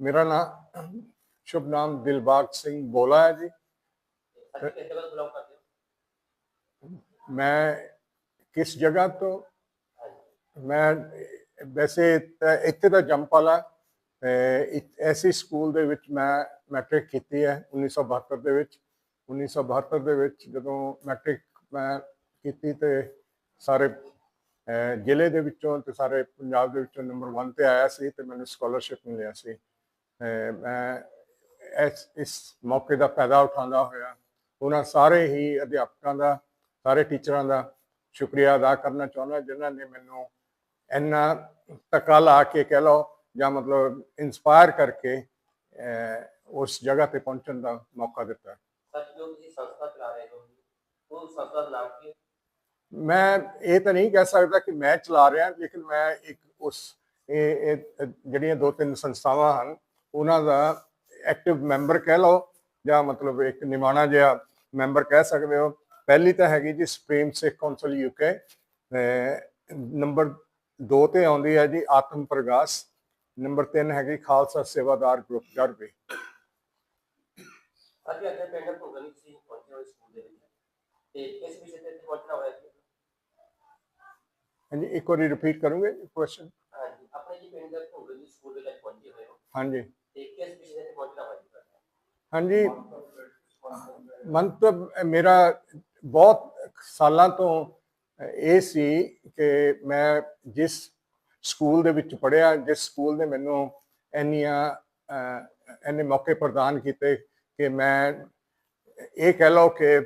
ਮੇਰਾ ਨਾਮ ਸ਼ੁਭ ਨਾਮ ਦਿਲਬਾਗ ਸਿੰਘ ਬੋਲਾ ਹੈ ਜੀ। ਤੋਂ ਮੈਂ ਕਿਸ ਜਗ੍ਹਾ ਤੋਂ? ਮੈਂ ਵੈਸੇ ਤਾਂ ਇੱਥੇ ਦਾ ਜੰਪਾਲਾ ਐਸੀ ਸਕੂਲ ਦੇ ਵਿੱਚ ਮੈਂ ਮੈਟ੍ਰਿਕ ਕੀਤੀ ਹੈ 1972 ਦੇ ਵਿੱਚ। 1972 ਦੇ ਵਿੱਚ ਜਦੋਂ ਮੈਟ੍ਰਿਕ ਮੈਂ ਕੀਤੀ ਤੇ ਸਾਰੇ ਜ਼ਿਲ੍ਹੇ ਦੇ ਵਿੱਚੋਂ ਤੇ ਸਾਰੇ ਪੰਜਾਬ ਦੇ ਵਿੱਚੋਂ ਨੰਬਰ 1 ਤੇ ਆਇਆ ਸੀ ਤੇ ਮੈਨੂੰ ਸਕਾਲਰਸ਼ਿਪ ਮਿਲਿਆ ਸੀ। ਮੈਂ ਇਸ ਇਸ ਮੌਕੇ ਦਾ ਫਾਇਦਾ ਉਠਾਉਂਦਾ ਹੋਇਆ। ਉਹਨਾਂ ਸਾਰੇ ਹੀ ਅਧਿਆਪਕਾਂ ਦਾ ਸਾਰੇ ਟੀਚਰਾਂ ਦਾ ਸ਼ੁਕਰੀਆ ਅਦਾ ਕਰਨਾ ਚਾਹੁੰਦਾ ਜਿਨ੍ਹਾਂ ਨੇ ਮੈਨੂੰ ਇੰਨਾ ਧੱਕਾ ਲਾ ਕੇ ਕਹਿ ਲਓ ਜਾਂ ਮਤਲਬ ਇਨਸਪਾਇਰ ਕਰਕੇ ਉਸ ਜਗ੍ਹਾ ਤੇ ਪਹੁੰਚਣ ਦਾ ਮੌਕਾ ਦਿੱਤਾ। ਮੈਂ ਇਹ ਤਾਂ ਨਹੀਂ ਕਹਿ ਸਕਦਾ ਕਿ ਮੈਂ ਚਲਾ ਰਿਹਾ ਲੇਕਿਨ ਮੈਂ ਇੱਕ ਉਸ ਇਹ ਜਿਹੜੀਆਂ ਦੋ ਤਿੰਨ ਸੰਸਥਾਵਾਂ ਹਨ ਉਹਨਾਂ ਦਾ ਐਕਟਿਵ ਮੈਂਬਰ ਕਹਿ ਲਓ ਜਾਂ ਮਤਲਬ ਇੱਕ ਨਿਮਾਣਾ ਜਿਹਾ ਮੈਂਬਰ ਕਹਿ ਸਕਦੇ ਹੋ। ਪਹਿਲੀ ਤਾਂ ਹੈਗੀ ਜੀ supreme Sikh council UK number 2 ਤੇ ਆਉਂਦੀ ਹੈ ਜੀ ਆਤਮ ਪ੍ਰਗਾਸ ਨੰਬਰ 3 ਹੈਗੀ ਖਾਲਸਾ ਸੇਵਾਦਾਰ ਗਰੁੱਪ ਜਰਬੀ ਅਸੀਂ ਅੱਗੇ ਪਿੰਡ ਭੁਗਨੀ ਸੀ ਪਹੁੰਚੇ ਹੋਏ ਸਕੂਲ ਦੇ ਵਿੱਚ। ਤੇ ਇਸ ਵਿਸ਼ੇ ਤੇ ਪਹੁੰਚਣਾ ਹੋਇਆ ਸੀ ਹਾਂਜੀ ਇੱਕ ਵਾਰੀ ਰਿਪੀਟ ਕਰੋਗੇ ਕੁਐਸਚਨ ਹਾਂਜੀ ਆਪਣੇ ਜੀ ਪਿੰਡ ਦੇ ਸਕੂਲ ਵਿੱਚ ਅੱਜ ਪਹੁੰਚੇ ਹੋਏ ਹੋ। ਹਾਂਜੀ। ਤੇ ਕਿਸ ਵਿਸ਼ੇ ਤੇ ਪਹੁੰਚਣਾ ਹੋਇਆ ਹਾਂਜੀ ਮੰਤਵ ਮੇਰਾ ਬਹੁਤ ਸਾਲਾਂ ਤੋਂ ਇਹ ਸੀ ਕਿ ਮੈਂ ਜਿਸ ਸਕੂਲ ਦੇ ਵਿੱਚ ਪੜ੍ਹਿਆ ਜਿਸ ਸਕੂਲ ਨੇ ਮੈਨੂੰ ਇੰਨੀਆਂ ਇੰਨੇ ਮੌਕੇ ਪ੍ਰਦਾਨ ਕੀਤੇ ਕਿ ਮੈਂ ਇਹ ਕਹਿ ਲਓ ਕਿ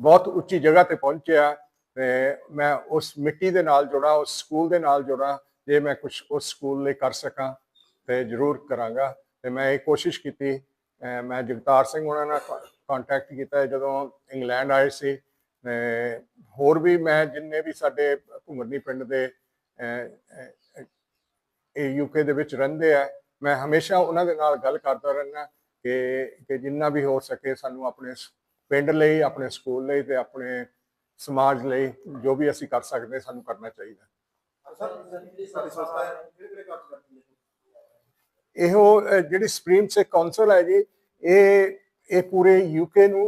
ਬਹੁਤ ਉੱਚੀ ਜਗ੍ਹਾ ਤੇ ਪਹੁੰਚਿਆ ਤੇ ਮੈਂ ਉਸ ਮਿੱਟੀ ਦੇ ਨਾਲ ਜੁੜਾ ਉਸ ਸਕੂਲ ਦੇ ਨਾਲ ਜੁੜਾ ਜੇ ਮੈਂ ਕੁਝ ਉਸ ਸਕੂਲ ਲਈ ਕਰ ਸਕਾਂ ਤੇ ਜ਼ਰੂਰ ਕਰਾਂਗਾ ਤੇ ਮੈਂ ਇਹ ਕੋਸ਼ਿਸ਼ ਕੀਤੀ ਮੈਂ ਜਗਤਾਰ ਸਿੰਘ ਉਹਨਾਂ ਨਾਲ ਕੰਟੈਕਟ ਕੀਤਾ ਜਦੋਂ ਇੰਗਲੈਂਡ ਆਏ ਸੀ ਹੋਰ ਵੀ ਮੈਂ ਜਿੰਨੇ ਵੀ ਸਾਡੇ ਘੁੰਗਰਨੀ ਪਿੰਡ ਦੇ ਇਹ ਯੂਕੇ ਦੇ ਵਿੱਚ ਰਹਿੰਦੇ ਆ, ਮੈਂ ਹਮੇਸ਼ਾ ਉਹਨਾਂ ਦੇ ਨਾਲ ਗੱਲ ਕਰਦਾ ਰਹਿੰਦਾ ਕਿ ਕਿ ਜਿੰਨਾ ਵੀ ਹੋ ਸਕੇ ਸਾਨੂੰ ਆਪਣੇ ਪਿੰਡ ਲਈ, ਆਪਣੇ ਸਕੂਲ ਲਈ ਤੇ ਆਪਣੇ ਸਮਾਜ ਲਈ ਜੋ ਵੀ ਅਸੀਂ ਕਰ ਸਕਦੇ ਸਾਨੂੰ ਕਰਨਾ ਚਾਹੀਦਾ। ਸਰ ਜਿਹੜੀ ਸੰਸਥਾ ਹੈ ਕਿਹੜੇ ਕਿਹੜੇ ਕਾਰਜ ਕਰਦੀ ਇਹੋ ਜਿਹੜੀ ਸੁਪਰੀਮ ਸਿੱਖ ਕੌਂਸਲ ਹੈ ਜੀ, ਇਹ ਇਹ ਪੂਰੇ ਯੂਕੇ ਨੂੰ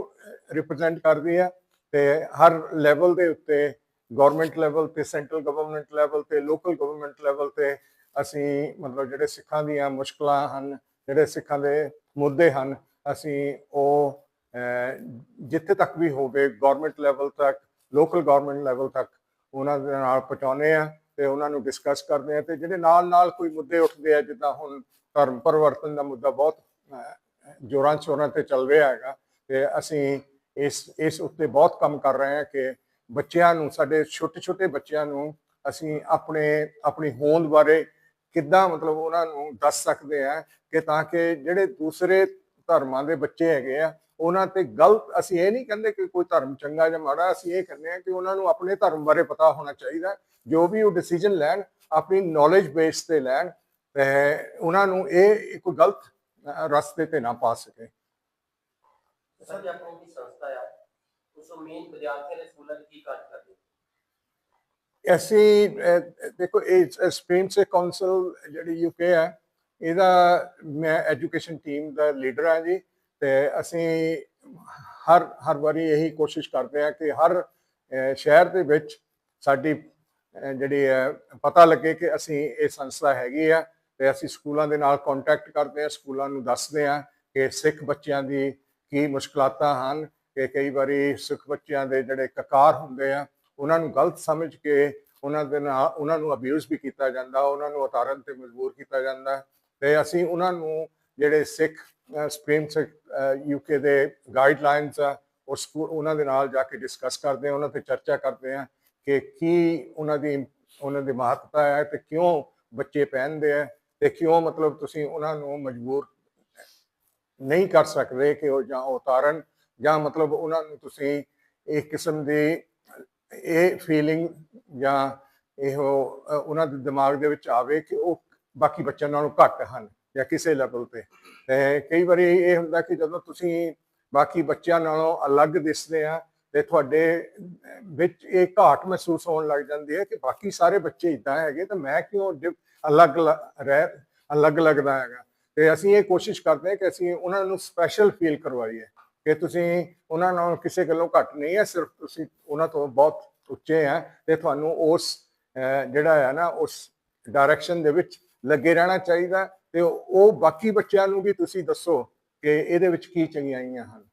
ਰਿਪਰੈਜ਼ੈਂਟ ਕਰਦੀ ਹੈ ਤੇ ਹਰ ਲੈਵਲ ਦੇ ਉੱਤੇ ਗਵਰਨਮੈਂਟ ਲੈਵਲ ਤੇ ਸੈਂਟਰਲ ਗਵਰਨਮੈਂਟ ਲੈਵਲ ਤੇ ਲੋਕਲ ਗਵਰਨਮੈਂਟ ਲੈਵਲ ਤੇ ਅਸੀਂ ਮਤਲਬ ਜਿਹੜੇ ਸਿੱਖਾਂ ਦੀਆਂ ਮੁਸ਼ਕਲਾਂ ਹਨ, ਜਿਹੜੇ ਸਿੱਖਾਂ ਦੇ ਮੁੱਦੇ ਹਨ, ਅਸੀਂ ਉਹ ਜਿੱਥੇ ਤੱਕ ਵੀ ਹੋਵੇ ਗਵਰਨਮੈਂਟ ਲੈਵਲ ਤੱਕ ਲੋਕਲ ਗਵਰਨਮੈਂਟ ਲੈਵਲ ਤੱਕ ਉਹਨਾਂ ਦੇ ਨਾਲ ਪਹੁੰਚਾਉਂਦੇ ਆ ਤੇ ਉਹਨਾਂ ਨੂੰ ਡਿਸਕਸ ਕਰਦੇ ਆ ਤੇ ਜਿਹੜੇ ਨਾਲ ਨਾਲ ਕੋਈ ਮੁੱਦੇ ਉੱਠਦੇ ਆ, ਜਿੱਦਾਂ ਹੁਣ ਧਰਮ ਪਰਿਵਰਤਨ ਦਾ ਮੁੱਦਾ ਬਹੁਤ ਜੋਰਾਂ ਸ਼ੋਰਾਂ ਤੇ ਚੱਲ ਰਿਹਾ ਹੈਗਾ ਤੇ ਅਸੀਂ ਇਸ ਇਸ ਉੱਤੇ ਬਹੁਤ ਕੰਮ ਕਰ ਰਹੇ ਹਾਂ ਕਿ ਬੱਚਿਆਂ ਨੂੰ, ਸਾਡੇ ਛੋਟੇ ਛੋਟੇ ਬੱਚਿਆਂ ਨੂੰ ਅਸੀਂ ਆਪਣੇ, ਆਪਣੀ ਹੋਂਦ ਬਾਰੇ ਕਿੱਦਾਂ ਮਤਲਬ ਉਹਨਾਂ ਨੂੰ ਦੱਸ ਸਕਦੇ ਆ ਕਿ ਤਾਂ ਕਿ ਜਿਹੜੇ ਦੂਸਰੇ ਧਰਮਾਂ ਦੇ ਬੱਚੇ ਹੈਗੇ ਆ, ਉਹਨਾਂ ਤੇ ਗਲਤ, ਅਸੀਂ ਇਹ ਨਹੀਂ ਕਹਿੰਦੇ ਕਿ ਕੋਈ ਧਰਮ ਚੰਗਾ ਜਾਂ ਮਾੜਾ, ਅਸੀਂ ਇਹ ਕਹਿੰਦੇ ਆ ਕਿ ਉਹਨਾਂ ਨੂੰ ਆਪਣੇ ਧਰਮ ਬਾਰੇ ਪਤਾ ਹੋਣਾ ਚਾਹੀਦਾ, ਜੋ ਵੀ ਉਹ ਡਿਸੀਜਨ ਲੈਣ, ਆਪਣੀ ਨੌਲੇਜ ਬੇਸ ਤੇ ਲੈਣ ਉਹਨਾਂ ਨੂੰ ਇਹ ਕੋਈ ਗਲਤ ਰਸਤੇ ਤੇ ਨਾ ਪਾ ਸਕੇ। ਸਰ ਜੀ ਆਪਣੀ ਜਿਹੜੀ ਸੰਸਥਾ ਹੈ ਉਸ ਮੇਨ ਵਿਦਿਆਰਥੀਆਂ ਦੇ ਸਕੂਲਾਂ ਵਿੱਚ ਕੀ ਕਾਰਜ ਕਰਦੀ? ਹੈ ਅਸੀਂ ਦੇਖੋ ਇਹ ਸੁਪਰੀਮ ਸੇ ਕਾਉਂਸਲ ਜਿਹੜੀ ਯੂਕੇ ਹੈ ਇਹਦਾ ਮੈਂ ਐਜੂਕੇਸ਼ਨ ਟੀਮ ਦਾ ਲੀਡਰ ਹਾਂ ਜੀ ਤੇ ਅਸੀਂ ਹਰ ਹਰ ਵਾਰੀ ਇਹੀ ਕੋਸ਼ਿਸ਼ ਕਰਦੇ ਹਾਂ ਕਿ ਹਰ ਸ਼ਹਿਰ ਦੇ ਵਿੱਚ ਸਾਡੀ ਜਿਹੜੀ ਹੈ ਪਤਾ ਲੱਗੇ ਕਿ ਅਸੀਂ ਇਹ ਸੰਸਥਾ ਹੈਗੀ ਆ। ਤੇ ਅਸੀਂ ਸਕੂਲਾਂ ਦੇ ਨਾਲ ਕੰਟੈਕਟ ਕਰਦੇ ਹਾਂ, ਸਕੂਲਾਂ ਨੂੰ ਦੱਸਦੇ ਹਾਂ ਕਿ ਸਿੱਖ ਬੱਚਿਆਂ ਦੀ ਕੀ ਮੁਸ਼ਕਲਾਤਾਂ ਹਨ, ਕਿ ਕਈ ਵਾਰੀ ਸਿੱਖ ਬੱਚਿਆਂ ਦੇ ਜਿਹੜੇ ਕਕਾਰ ਹੁੰਦੇ ਆ, ਉਹਨਾਂ ਨੂੰ ਗਲਤ ਸਮਝ ਕੇ ਉਹਨਾਂ ਦੇ ਨਾਲ, ਉਹਨਾਂ ਨੂੰ ਅਬਿਊਜ਼ ਵੀ ਕੀਤਾ ਜਾਂਦਾ, ਉਹਨਾਂ ਨੂੰ ਉਤਾਰਨ ਤੇ ਮਜਬੂਰ ਕੀਤਾ ਜਾਂਦਾ। ਤੇ ਅਸੀਂ ਉਹਨਾਂ ਨੂੰ ਜਿਹੜੇ ਸਿੱਖ ਸੁਪਰੀਮ ਸਿੱਖ ਯੂਕੇ ਦੇ ਗਾਈਡਲਾਈਨਸ ਆ, ਉਹ ਸਕੂਲ ਉਹਨਾਂ ਦੇ ਨਾਲ ਜਾ ਕੇ ਡਿਸਕਸ ਕਰਦੇ ਆ ਉਹਨਾਂ ਤੇ ਚਰਚਾ ਕਰਦੇ ਆ ਕਿ ਕੀ ਉਹਨਾਂ ਦੀ ਉਹਨਾਂ ਦੀ ਮਹੱਤਤਾ ਹੈ ਤੇ ਕਿਉਂ ਬੱਚੇ ਪਹਿਨਦੇ ਆ ਤੇ ਕਿਉਂ ਮਤਲਬ ਤੁਸੀਂ ਉਹਨਾਂ ਨੂੰ ਮਜਬੂਰ ਨਹੀਂ ਕਰ ਸਕਦੇ ਕਿ ਉਹ ਜਾਂ ਉਤਾਰਨ ਜਾਂ ਮਤਲਬ ਉਹਨਾਂ ਨੂੰ ਤੁਸੀਂ ਇੱਕ ਕਿਸਮ ਦੀ ਇਹ ਫੀਲਿੰਗ ਜਾਂ ਇਹੋ ਉਹਨਾਂ ਦੇ ਦਿਮਾਗ ਦੇ ਵਿੱਚ ਆਵੇ ਕਿ ਉਹ ਬਾਕੀ ਬੱਚਿਆਂ ਨਾਲੋਂ ਘੱਟ ਹਨ ਜਾਂ ਕਿਸੇ ਲੈਵਲ ਤੇ। ਤੇ ਕਈ ਵਾਰੀ ਇਹ ਹੁੰਦਾ ਕਿ ਜਦੋਂ ਤੁਸੀਂ ਬਾਕੀ ਬੱਚਿਆਂ ਨਾਲੋਂ ਅਲੱਗ ਦਿਸਦੇ ਆ ਤੇ ਤੁਹਾਡੇ ਵਿੱਚ ਇਹ ਘਾਟ ਮਹਿਸੂਸ ਹੋਣ ਲੱਗ ਜਾਂਦੀ ਹੈ ਕਿ ਬਾਕੀ ਸਾਰੇ ਬੱਚੇ ਇਦਾਂ ਹੈਗੇ, ਤਾਂ ਮੈਂ ਕਿਉਂ ਡਿਫ- ਅਲੱਗ ਲ- ਰਹਿ, ਅਲੱਗ ਲੱਗਦਾ ਹੈਗਾ। ਤੇ ਅਸੀਂ ਇਹ ਕੋਸ਼ਿਸ਼ ਕਰਦੇ ਹਾਂ ਕਿ ਅਸੀਂ ਉਹਨਾਂ ਨੂੰ ਸਪੈਸ਼ਲ ਫੀਲ ਕਰਵਾਈਏ। ਕਿ ਤੁਸੀਂ ਉਹਨਾਂ ਨਾਲ ਕਿਸੇ ਗੱਲੋਂ ਘੱਟ ਨਹੀਂ ਹੈ, ਸਿਰਫ ਤੁਸੀਂ ਉਹਨਾਂ ਤੋਂ ਬਹੁਤ ਉੱਚੇ ਹੈ ਤੇ ਤੁਹਾਨੂੰ ਉਸ ਜਿਹੜਾ ਆ ਨਾ, ਉਸ ਡਾਇਰੈਕਸ਼ਨ ਦੇ ਵਿੱਚ ਲੱਗੇ ਰਹਿਣਾ ਚਾਹੀਦਾ ਤੇ ਉਹ ਬਾਕੀ ਬੱਚਿਆਂ ਨੂੰ ਵੀ ਤੁਸੀਂ ਦੱਸੋ ਕਿ ਇਹਦੇ ਵਿੱਚ ਕੀ ਚੰਗਿਆਈਆਂ ਹਨ।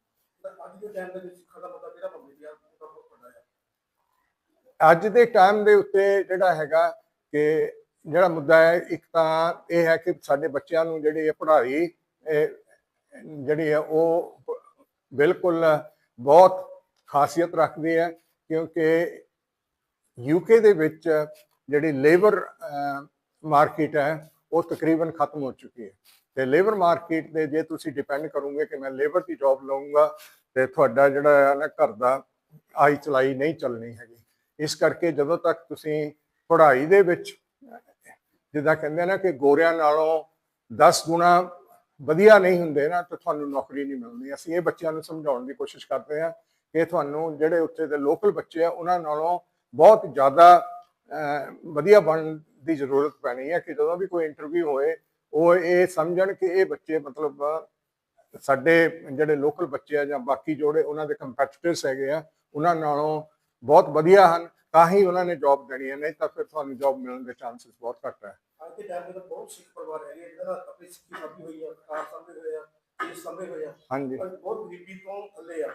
ਅੱਜ ਦੇ ਟਾਈਮ ਦੇ ਉੱਤੇ ਜਿਹੜਾ ਹੈਗਾ ਕਿ ਜਿਹੜਾ ਮੁੱਦਾ ਹੈ, ਇੱਕ ਤਾਂ ਇਹ ਹੈ ਕਿ ਸਾਡੇ ਬੱਚਿਆਂ ਨੂੰ ਜਿਹੜੀ ਹੈ ਪੜ੍ਹਾਈ ਜਿਹੜੀ ਹੈ ਉਹ ਬਿਲਕੁਲ ਬਹੁਤ ਖਾਸੀਅਤ ਰੱਖਦੀ ਹੈ ਕਿਉਂਕਿ ਯੂਕੇ ਦੇ ਵਿੱਚ ਜਿਹੜੀ ਲੇਬਰ ਮਾਰਕੀਟ ਹੈ, ਉਹ ਤਕਰੀਬਨ ਖਤਮ ਹੋ ਚੁੱਕੀ ਹੈ। ਤੇ ਲੇਬਰ ਮਾਰਕੀਟ ਤੇ ਜੇ ਤੁਸੀਂ ਡਿਪੈਂਡ ਕਰੋਗੇ ਕਿ ਮੈਂ ਲੇਬਰ ਦੀ ਜੌਬ ਲਵਾਂਗਾ ਤੇ ਤੁਹਾਡਾ ਜਿਹੜਾ ਹੈ ਨਾ ਘਰ ਦਾ ਆਈ ਚਲਾਈ ਨਹੀਂ ਚੱਲਣੀ ਹੈਗੀ। ਇਸ ਕਰਕੇ ਜਦੋਂ ਤੱਕ ਤੁਸੀਂ ਪੜ੍ਹਾਈ ਦੇ ਵਿੱਚ ਜਿੱਦਾਂ ਕਹਿੰਦੇ ਨਾ ਕਿ ਗੋਰਿਆਂ ਨਾਲੋਂ 10 ਗੁਣਾ ਵਧੀਆ ਨਹੀਂ ਹੁੰਦੇ ਨਾ ਤਾਂ ਤੁਹਾਨੂੰ ਨੌਕਰੀ ਨਹੀਂ ਮਿਲਣੀ। ਅਸੀਂ ਇਹ ਬੱਚਿਆਂ ਨੂੰ ਸਮਝਾਉਣ ਦੀ ਕੋਸ਼ਿਸ਼ ਕਰਦੇ ਹਾਂ ਕਿ ਤੁਹਾਨੂੰ ਜਿਹੜੇ ਉੱਥੇ ਦੇ ਲੋਕਲ ਬੱਚੇ ਆ ਉਹਨਾਂ ਨਾਲੋਂ ਬਹੁਤ ਜ਼ਿਆਦਾ ਅਹ, ਵਧੀਆ ਬਣਨ ਦੀ ਜ਼ਰੂਰਤ ਪੈਣੀ ਹੈ ਕਿ ਜਦੋਂ ਵੀ ਕੋਈ ਇੰਟਰਵਿਊ ਹੋਏ ਉਹ ਇਹ ਸਮਝਣ ਕਿ ਇਹ ਬੱਚੇ ਮਤਲਬ ਸਾਡੇ ਜਿਹੜੇ ਲੋਕਲ ਬੱਚੇ ਆ ਜਾਂ ਬਾਕੀ ਜੋੜੇ ਉਹਨਾਂ ਦੇ ਕੰਪੀਟੀਟਰਸ ਹੈਗੇ ਆ ਉਹਨਾਂ ਨਾਲੋਂ ਬਹੁਤ ਵਧੀਆ ਹਨ। ਤਾਂ ਹੀ ਉਹਨਾਂ ਨੇ ਜੌਬ ਦੇਣੀ ਹੈ ਨਹੀਂ ਤਾਂ ਫਿਰ ਤੁਹਾਨੂੰ ਜੌਬ ਮਿਲਣ ਦੇ ਚਾਂਸਸ ਬਹੁਤ ਘੱਟ ਹੈ। ਅੱਜ ਦੇ ਟਾਈਮ ਦੇ ਵਿੱਚ ਬਹੁਤ ਸਿੱਖ ਪਰਿਵਾਰ ਹੈਗੇ ਆ, ਜਿਹਨਾਂ ਦਾ ਆਪਣੀ ਸਿੱਖੀ ਸਾਂਭੀ ਹੋਈ ਆ ਕਾਰ ਸਾਂਭੇ ਹੋਏ ਆ ਦੇਸ਼ ਸਾਂਭੇ ਹੋਏ ਆ। ਹਾਂਜੀ। ਪਰ ਬਹੁਤ ਗਰੀਬੀ ਤੋਂ ਥੱਲੇ ਆ।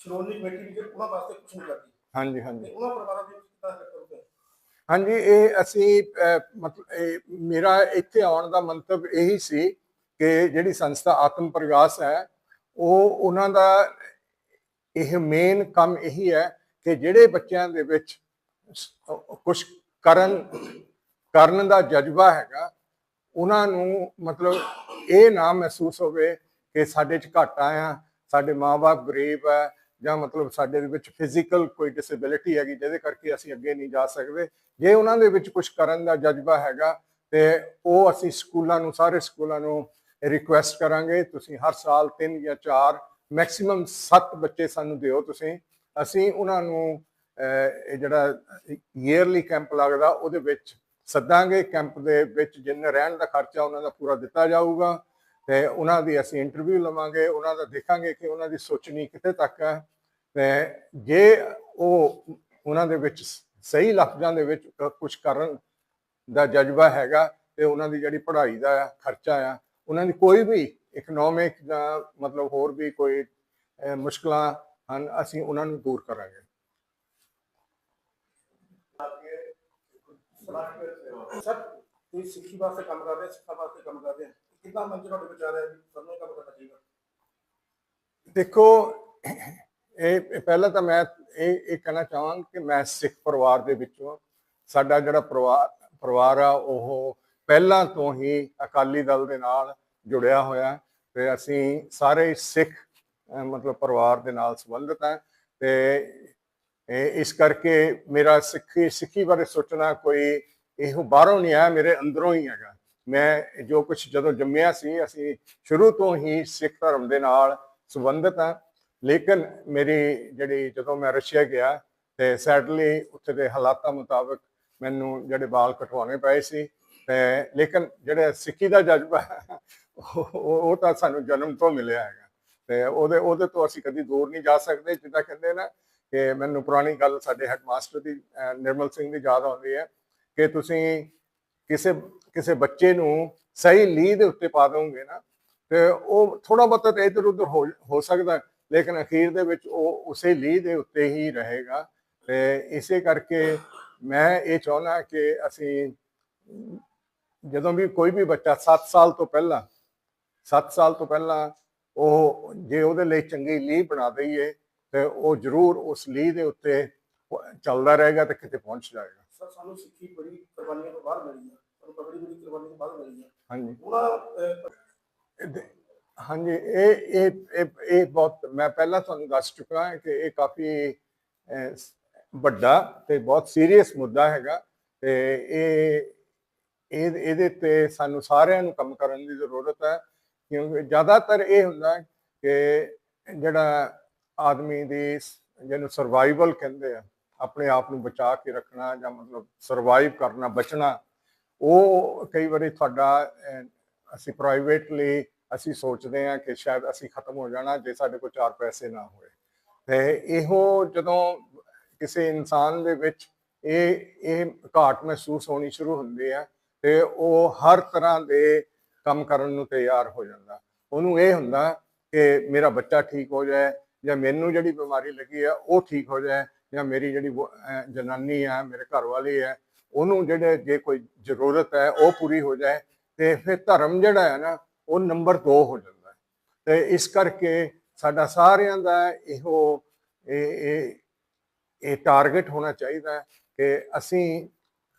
ਸ਼੍ਰੋਮਣੀ ਕਮੇਟੀ ਵੀ ਉਹਨਾਂ ਵਾਸਤੇ ਕੁਝ ਨਹੀਂ ਕਰਦੀ। ਹਾਂਜੀ ਹਾਂਜੀ। ਤੇ ਉਹਨਾਂ ਪਰਿਵਾਰਾਂ ਦੇ ਵਿੱਚ ਕਿੱਦਾਂ ਕਰੋਗੇ ਹਾਂਜੀ ਇਹ ਅਸੀਂ ਮਤਲਬ ਇਹ ਮੇਰਾ ਇੱਥੇ ਆਉਣ ਦਾ ਮੰਤਵ ਇਹੀ ਸੀ ਕਿ ਜਿਹੜੀ ਸੰਸਥਾ ਆਤਮ ਪ੍ਰਗਾਸ ਹੈ ਉਹ ਉਹਨਾਂ ਦਾ ਇਹ ਮੇਨ ਕੰਮ ਇਹੀ ਹੈ ਕਿ ਜਿਹੜੇ ਬੱਚਿਆਂ ਦੇ ਵਿੱਚ ਕੁਝ ਕਰਨ ਕਰਨ ਦਾ ਜਜ਼ਬਾ ਹੈਗਾ, ਉਹਨਾਂ ਨੂੰ ਮਤਲਬ ਇਹ ਨਾ ਮਹਿਸੂਸ ਹੋਵੇ ਕਿ ਸਾਡੇ 'ਚ ਘਾਟਾ ਆ, ਸਾਡੇ ਮਾਪੇ ਗਰੀਬ ਹੈ ਜਾਂ ਮਤਲਬ ਸਾਡੇ ਦੇ ਵਿੱਚ ਫਿਜ਼ੀਕਲ ਕੋਈ ਡਿਸੇਬਿਲਿਟੀ ਹੈਗੀ, ਜਿਹਦੇ ਕਰਕੇ ਅਸੀਂ ਅੱਗੇ ਨਹੀਂ ਜਾ ਸਕਦੇ। ਜੇ ਉਹਨਾਂ ਦੇ ਵਿੱਚ ਕੁਝ ਕਰਨ ਦਾ ਜਜ਼ਬਾ ਹੈਗਾ, ਤੇ ਉਹ ਅਸੀਂ ਸਕੂਲਾਂ ਨੂੰ, ਸਾਰੇ ਸਕੂਲਾਂ ਨੂੰ ਰਿਕੁਐਸਟ ਕਰਾਂਗੇ। ਤੁਸੀਂ ਹਰ ਸਾਲ 3 ਜਾਂ 4 ਮੈਕਸਿਮਮ 7 ਬੱਚੇ ਸਾਨੂੰ ਦਿਓ ਤੁਸੀਂ। ਅਸੀਂ ਉਹਨਾਂ ਨੂੰ ਇਹ ਜਿਹੜਾ ਈਅਰਲੀ ਕੈਂਪ ਲੱਗਦਾ ਉਹਦੇ ਵਿੱਚ ਸੱਦਾਂਗੇ ਕੈਂਪ ਦੇ ਵਿੱਚ ਜਿੰਨੇ ਰਹਿਣ ਦਾ ਖਰਚਾ ਉਹਨਾਂ ਦਾ ਪੂਰਾ ਦਿੱਤਾ ਜਾਊਗਾ ਤੇ ਉਹਨਾਂ ਦੀ ਅਸੀਂ ਇੰਟਰਵਿਊ ਲਵਾਂਗੇ ਉਹਨਾਂ ਦਾ ਦੇਖਾਂਗੇ ਕਿ ਉਹਨਾਂ ਦੀ ਸੋਚਣੀ ਕਿੱਥੇ ਤੱਕ ਹੈ। ਤੇ ਜੇ ਉਹ ਉਹਨਾਂ ਦੇ ਵਿੱਚ ਸਹੀ ਲਫ਼ਜ਼ਾਂ ਦੇ ਵਿੱਚ ਕੁਝ ਕਰਨ ਦਾ ਜਜ਼ਬਾ ਹੈਗਾ ਤੇ ਉਹਨਾਂ ਦੀ ਜਿਹੜੀ ਪੜ੍ਹਾਈ ਦਾ ਖਰਚਾ ਆ ਉਹਨਾਂ ਦੀ ਕੋਈ ਵੀ ਇਕਨੋਮਿਕ ਜਾਂ ਮਤਲਬ ਹੋਰ ਵੀ ਕੋਈ ਅਹ, ਮੁਸ਼ਕਲਾਂ ਹਨ ਅਸੀਂ ਉਹਨਾਂ ਨੂੰ ਦੂਰ ਕਰਾਂਗੇ। ਸਰ, ਤੁਸੀਂ ਸਿੱਖੀ ਵਾਸਤੇ ਕੰਮ ਕਰਦੇ ਆ ਸਿੱਖਾਂ ਵਾਸਤੇ ਕੰਮ ਕਰਦੇ ਆ ਕਿੰਨਾ ਮਨ ਤੁਹਾਡੇ ਵਿਚਾਰ ਹੈ? ਵੀ ਸਾਨੂੰ ਇਹ ਕੰਮ ਕਰਨਾ ਚਾਹੀਦਾ। ਦੇਖੋ, ਇਹ ਪਹਿਲਾਂ ਤਾਂ ਮੈਂ ਇਹ ਇਹ ਕਹਿਣਾ ਚਾਹਾਂਗਾ ਕਿ ਮੈਂ ਸਿੱਖ ਪਰਿਵਾਰ ਦੇ ਵਿੱਚੋਂ ਸਾਡਾ ਜਿਹੜਾ ਪਰਿਵਾਰ ਪਰਿਵਾਰ ਆ, ਉਹ ਪਹਿਲਾਂ ਤੋਂ ਹੀ ਅਕਾਲੀ ਦਲ ਦੇ ਨਾਲ ਜੁੜਿਆ ਹੋਇਆ ਤੇ ਅਸੀਂ ਸਾਰੇ ਸਿੱਖ ਮਤਲਬ ਪਰਿਵਾਰ ਦੇ ਨਾਲ ਸੰਬੰਧਿਤ ਹੈ ਤੇ ਇਸ ਕਰਕੇ ਮੇਰਾ ਸਿੱਖੀ ਸਿੱਖੀ ਬਾਰੇ ਸੋਚਣਾ ਕੋਈ ਇਹੋ ਬਾਹਰੋਂ ਨਹੀਂ ਆਇਆ, ਮੇਰੇ ਅੰਦਰੋਂ ਹੀ ਹੈਗਾ। ਮੈਂ ਜੋ ਕੁਝ ਜਦੋਂ ਜੰਮਿਆ ਸੀ, ਅਸੀਂ ਸ਼ੁਰੂ ਤੋਂ ਹੀ ਸਿੱਖ ਧਰਮ ਦੇ ਨਾਲ ਸੰਬੰਧਿਤ ਹਾਂ। ਲੇਕਿਨ ਮੇਰੀ ਜਿਹੜੀ ਜਦੋਂ ਮੈਂ ਰਸ਼ੀਆ ਗਿਆ ਤੇ ਸੈਡਲੀ ਉੱਥੇ ਦੇ ਹਾਲਾਤਾਂ ਮੁਤਾਬਕ ਮੈਨੂੰ ਜਿਹੜੇ ਵਾਲ ਕਟਵਾਉਣੇ ਪਏ ਸੀ ਤੇ ਲੇਕਿਨ ਜਿਹੜਾ ਸਿੱਖੀ ਦਾ ਜਜ਼ਬਾ ਉਹ ਉਹ ਤਾਂ ਸਾਨੂੰ ਜਨਮ ਤੋਂ ਮਿਲਿਆ ਹੈਗਾ। ਤੇ ਉਹਦੇ ਉਹਦੇ ਤੋਂ ਅਸੀਂ ਕਦੀ ਦੂਰ ਨਹੀਂ ਜਾ ਸਕਦੇ, ਜਿੱਦਾਂ ਕਹਿੰਦੇ ਨਾ ਕਿ ਮੈਨੂੰ ਪੁਰਾਣੀ ਗੱਲ ਸਾਡੇ ਹੈਡਮਾਸਟਰ ਦੀ ਨਿਰਮਲ ਸਿੰਘ ਦੀ ਯਾਦ ਆਉਂਦੀ ਹੈ ਕਿ ਤੁਸੀਂ ਕਿਸੇ ਕਿਸੇ ਬੱਚੇ ਨੂੰ ਸਹੀ ਲੀਹ ਦੇ ਉੱਤੇ ਪਾ ਦੋਗੇ ਨਾ, ਤੇ ਉਹ ਥੋੜਾ ਬਹੁਤਾ ਤੇ ਇੱਧਰ ਉੱਧਰ ਹੋ ਹੋ ਸਕਦਾ ਲੇਕਿਨ ਅਖੀਰ ਦੇ ਵਿੱਚ ਉਹ ਉਸੇ ਲੀਹ ਦੇ ਉੱਤੇ ਹੀ ਰਹੇਗਾ। ਤੇ ਇਸੇ ਕਰਕੇ ਮੈਂ ਇਹ ਚਾਹੁੰਦਾ ਕਿ ਅਸੀਂ ਜਦੋਂ ਵੀ ਕੋਈ ਵੀ ਬੱਚਾ 7 ਸਾਲ ਤੋਂ ਪਹਿਲਾਂ 7 ਸਾਲ ਤੋਂ ਪਹਿਲਾਂ ਉਹ ਜੇ ਉਹਦੇ ਲਈ ਚੰਗੀ ਲੀਹ ਬਣਾ ਦਈਏ ਤੇ ਉਹ ਜ਼ਰੂਰ ਉਸ ਲੀਹ ਦੇ ਉੱਤੇ ਚੱਲਦਾ ਰਹੇਗਾ ਤੇ ਕਿਤੇ ਪਹੁੰਚ ਜਾਏਗਾ। ਸਰ ਸਾਨੂੰ ਸਿੱਖੀ ਬੜੀ ਕੁਰਬਾਨੀਆਂ ਤੋਂ ਬਾਅਦ ਮਿਲੀ ਆ। ਸਾਨੂੰ ਬੜੀ ਬੜੀ ਕੁਰਬਾਨੀਆਂ ਤੋਂ ਬਾਅਦ ਮਿਲੀ ਆ। ਹਾਂਜੀ। ਉਹਨਾਂ ਇਹ ਇਹ ਇਹ ਬਹੁਤ ਮੈਂ ਪਹਿਲਾਂ ਤੁਹਾਨੂੰ ਦੱਸ ਚੁੱਕਾ ਹਾਂ ਕਿ ਇਹ ਕਾਫੀ ਵੱਡਾ ਤੇ ਬਹੁਤ ਸੀਰੀਅਸ ਮੁੱਦਾ ਹੈਗਾ ਤੇ ਇਹ ਇਹ ਇਹਦੇ ਤੇ ਸਾਨੂੰ ਸਾਰਿਆਂ ਨੂੰ ਕੰਮ ਕਰਨ ਦੀ ਜ਼ਰੂਰਤ ਹੈ। ਕਿਉਂਕਿ ਜ਼ਿਆਦਾਤਰ ਇਹ ਹੁੰਦਾ ਹੈ ਕਿ ਜਿਹੜਾ ਆਦਮੀ ਦੀ ਜਿਹਨੂੰ ਸਰਵਾਈਵਲ ਕਹਿੰਦੇ ਆ, ਆਪਣੇ ਆਪ ਨੂੰ ਬਚਾ ਕੇ ਰੱਖਣਾ ਜਾਂ ਮਤਲਬ ਸਰਵਾਈਵ ਕਰਨਾ, ਬਚਣਾ, ਉਹ ਕਈ ਵਾਰੀ ਤੁਹਾਡਾ ਅਸੀਂ ਪ੍ਰਾਈਵੇਟਲੀ ਅਸੀਂ ਸੋਚਦੇ ਹਾਂ ਕਿ ਸ਼ਾਇਦ ਅਸੀਂ ਖਤਮ ਹੋ ਜਾਣਾ ਜੇ ਸਾਡੇ ਕੋਲ ਚਾਰ ਪੈਸੇ ਨਾ ਹੋਏ। ਤੇ ਇਹੋ ਜਦੋਂ ਕਿਸੇ ਇਨਸਾਨ ਦੇ ਵਿੱਚ ਇਹ ਇਹ ਘਾਟ ਮਹਿਸੂਸ ਹੋਣੀ ਸ਼ੁਰੂ ਹੁੰਦੀ ਹੈ ਤੇ ਉਹ ਹਰ ਤਰ੍ਹਾਂ ਦੇ ਕੰਮ ਕਰਨ ਨੂੰ ਤਿਆਰ ਹੋ ਜਾਂਦਾ। ਉਹਨੂੰ ਇਹ ਹੁੰਦਾ ਕਿ ਮੇਰਾ ਬੱਚਾ ਠੀਕ ਹੋ ਜਾਏ ਜਾਂ ਮੈਨੂੰ ਜਿਹੜੀ ਬਿਮਾਰੀ ਲੱਗੀ ਹੈ ਉਹ ਠੀਕ ਹੋ ਜਾਏ, ਜਾਂ ਮੇਰੀ ਜਿਹੜੀ ਜਨਾਨੀ ਹੈ ਮੇਰੇ ਘਰ ਵਾਲੀ ਹੈ ਉਹਨੂੰ ਜਿਹੜੇ ਜੇ ਕੋਈ ਜ਼ਰੂਰਤ ਹੈ, ਉਹ ਪੂਰੀ ਹੋ ਜਾਏ, ਤੇ ਫਿਰ ਧਰਮ ਜਿਹੜਾ ਹੈ ਨਾ, ਉਹ ਨੰਬਰ 2 ਹੋ ਜਾਂਦਾ ਹੈ। ਤੇ ਇਸ ਕਰਕੇ ਸਾਡਾ ਸਾਰਿਆਂ ਦਾ ਇਹੋ, ਇਹ ਇਹ ਟਾਰਗੇਟ ਹੋਣਾ ਚਾਹੀਦਾ ਕਿ ਅਸੀਂ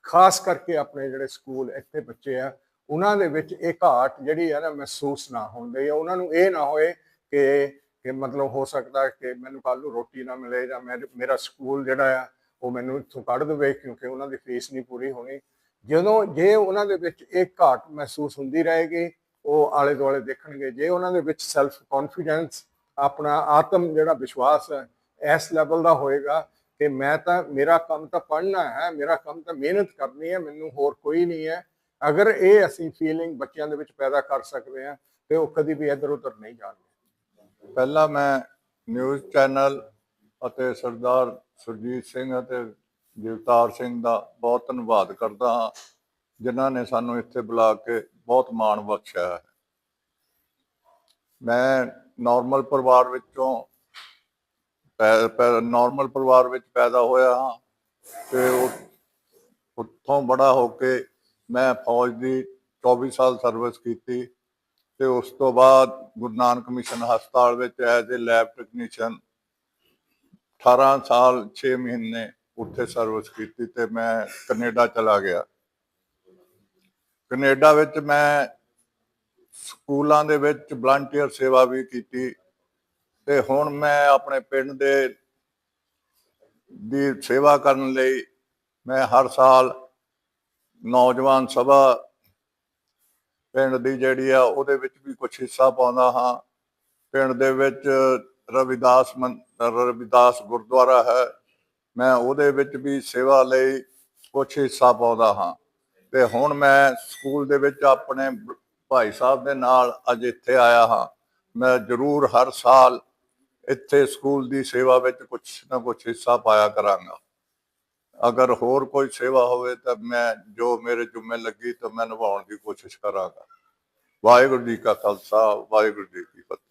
ਖਾਸ ਕਰਕੇ ਆਪਣੇ ਜਿਹੜੇ ਸਕੂਲ ਇੱਥੇ ਬੱਚੇ ਆ, ਉਹਨਾਂ ਦੇ ਵਿੱਚ ਇਹ ਘਾਟ ਜਿਹੜੀ ਹੈ ਨਾ ਮਹਿਸੂਸ ਨਾ ਹੁੰਦੀ ਉਹਨਾਂ ਨੂੰ ਇਹ ਨਾ ਹੋਏ ਕਿ ਕਿ ਮਤਲਬ ਹੋ ਸਕਦਾ ਕਿ ਮੈਨੂੰ ਕੱਲ ਨੂੰ ਰੋਟੀ ਨਾ ਮਿਲੇ ਜਾਂ ਮੈਂ ਮੇਰਾ ਸਕੂਲ ਜਿਹੜਾ ਆ, ਉਹ ਮੈਨੂੰ ਇੱਥੋਂ ਕੱਢ ਦੇਵੇ ਕਿਉਂਕਿ ਉਹਨਾਂ ਦੀ ਫੀਸ ਨਹੀਂ ਪੂਰੀ ਹੋਣੀ। ਜਦੋਂ ਜੇ ਉਹਨਾਂ ਦੇ ਵਿੱਚ ਇਹ ਘਾਟ ਮਹਿਸੂਸ ਹੁੰਦੀ ਰਹੇਗੀ, ਉਹ ਆਲੇ ਦੁਆਲੇ ਦੇਖਣਗੇ। ਜੇ ਉਹਨਾਂ ਦੇ ਵਿੱਚ ਸੈਲਫ ਕੌਨਫੀਡੈਂਸ ਆਪਣਾ ਆਤਮ ਜਿਹੜਾ ਵਿਸ਼ਵਾਸ ਹੈ, ਇਸ ਲੈਵਲ ਦਾ ਹੋਏਗਾ ਕਿ ਮੈਂ ਤਾਂ, ਮੇਰਾ ਕੰਮ ਤਾਂ ਪੜ੍ਹਨਾ ਹੈ, ਮੇਰਾ ਕੰਮ ਤਾਂ ਮਿਹਨਤ ਕਰਨੀ ਹੈ, ਮੈਨੂੰ ਹੋਰ ਕੋਈ ਨਹੀਂ ਹੈ। ਅਗਰ ਇਹ ਅਸੀਂ ਫੀਲਿੰਗ ਬੱਚਿਆਂ ਦੇ ਵਿੱਚ ਪੈਦਾ ਕਰ ਸਕਦੇ ਹਾਂ, ਤੇ ਉਹ ਕਦੀ ਵੀ ਇੱਧਰ ਉੱਧਰ ਨਹੀਂ ਜਾਣਗੇ। ਪਹਿਲਾਂ ਮੈਂ ਨਿਊਜ਼ ਚੈਨਲ ਅਤੇ ਸਰਦਾਰ ਸੁਰਜੀਤ ਸਿੰਘ ਅਤੇ ਜਗਤਾਰ ਸਿੰਘ ਦਾ ਬਹੁਤ ਧੰਨਵਾਦ ਕਰਦਾ ਹਾਂ, ਜਿਨ੍ਹਾਂ ਨੇ ਸਾਨੂੰ ਇੱਥੇ ਬੁਲਾ ਕੇ ਬਹੁਤ ਮਾਣ ਬਖਸ਼ਿਆ ਹੈ। ਮੈਂ ਨਾਰਮਲ ਪਰਿਵਾਰ ਵਿੱਚੋਂ ਨਾਰਮਲ ਪਰਿਵਾਰ ਵਿੱਚ ਪੈਦਾ ਹੋਇਆ ਹਾਂ ਤੇ ਉੱਥੋਂ ਬੜਾ ਹੋ ਕੇ ਮੈਂ ਫੌਜ ਦੀ 24 ਸਾਲ ਸਰਵਿਸ ਕੀਤੀ। ਤੇ ਉਸ ਤੋਂ ਬਾਅਦ ਗੁਰੂ ਨਾਨਕ ਮਿਸ਼ਨ ਹਸਪਤਾਲ ਵਿੱਚ ਐਜ਼ ਅ ਲੈਬ ਟੈਕਨੀਸ਼ੀਅਨ 18 ਸਾਲ 6 ਮਹੀਨੇ ਉੱਥੇ ਸਰਵਿਸ ਕੀਤੀ ਤੇ ਮੈਂ ਕੈਨੇਡਾ ਚਲਾ ਗਿਆ। ਕੈਨੇਡਾ ਵਿੱਚ ਮੈਂ ਸਕੂਲਾਂ ਦੇ ਵਿੱਚ ਵਲੰਟੀਅਰ ਸੇਵਾ ਵੀ ਕੀਤੀ ਤੇ ਹੁਣ ਮੈਂ ਆਪਣੇ ਪਿੰਡ ਦੇ ਦੀ ਸੇਵਾ ਕਰਨ ਲਈ ਮੈਂ ਹਰ ਸਾਲ ਨੌਜਵਾਨ ਸਭਾ ਪਿੰਡ ਦੀ ਜਿਹੜੀ ਆ, ਉਹਦੇ ਵਿੱਚ ਵੀ ਕੁਝ ਹਿੱਸਾ ਪਾਉਂਦਾ ਹਾਂ। ਪਿੰਡ ਦੇ ਵਿੱਚ ਰਵਿਦਾਸ ਮੰ- ਰਵਿਦਾਸ ਗੁਰਦੁਆਰਾ ਹੈ। ਮੈਂ ਉਹਦੇ ਵਿੱਚ ਵੀ ਸੇਵਾ ਲਈ ਕੁਝ ਹਿੱਸਾ ਪਾਉਂਦਾ ਹਾਂ। ਤੇ ਹੁਣ ਮੈਂ ਸਕੂਲ ਦੇ ਵਿੱਚ ਆਪਣੇ ਭਾਈ ਸਾਹਿਬ ਦੇ ਨਾਲ ਅੱਜ ਇੱਥੇ ਆਇਆ ਹਾਂ। ਮੈਂ ਜ਼ਰੂਰ ਹਰ ਸਾਲ ਇੱਥੇ ਸਕੂਲ ਦੀ ਸੇਵਾ ਵਿੱਚ ਕੁਝ ਨਾ ਕੁਝ ਹਿੱਸਾ ਪਾਇਆ ਕਰਾਂਗਾ। ਅਗਰ ਹੋਰ ਕੋਈ ਸੇਵਾ ਹੋਵੇ ਤਾਂ ਮੈਂ ਜੋ ਮੇਰੇ ਜੁਮੇ ਲੱਗੀ ਤਾਂ ਮੈਂ ਨਿਭਾਉਣ ਦੀ ਕੋਸ਼ਿਸ਼ ਕਰਾਂਗਾ। ਵਾਹਿਗੁਰੂ ਜੀ ਕਾ ਖਾਲਸਾ, ਵਾਹਿਗੁਰੂ ਜੀ ਕੀ ਫਤਿਹ।